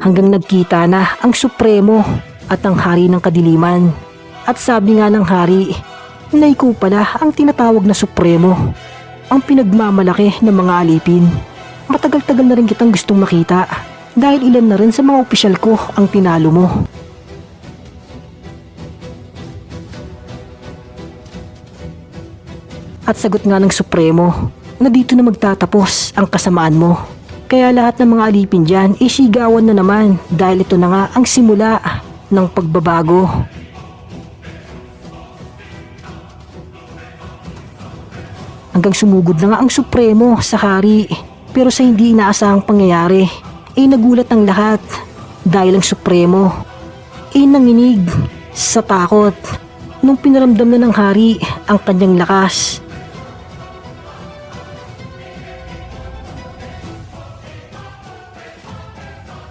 hanggang nagkita na ang Supremo at ang Hari ng Kadiliman. At sabi nga ng Hari na ikaw pala ang tinatawag na Supremo, ang pinagmamalaki ng mga alipin. Matagal-tagal na rin kitang gustong makita dahil ilan na rin sa mga opisyal ko ang tinalo mo. At sagot nga ng Supremo na dito na magtatapos ang kasamaan mo. Kaya lahat ng mga alipin dyan isigawan na naman. Dahil ito na nga ang simula ng pagbabago. Hanggang sumugod na nga ang Supremo sa hari pero sa hindi inaasahang pangyayari ay nagulat ang lahat. Dahil ang Supremo ay nanginig sa takot. Nung pinaramdam na ng hari ang kanyang lakas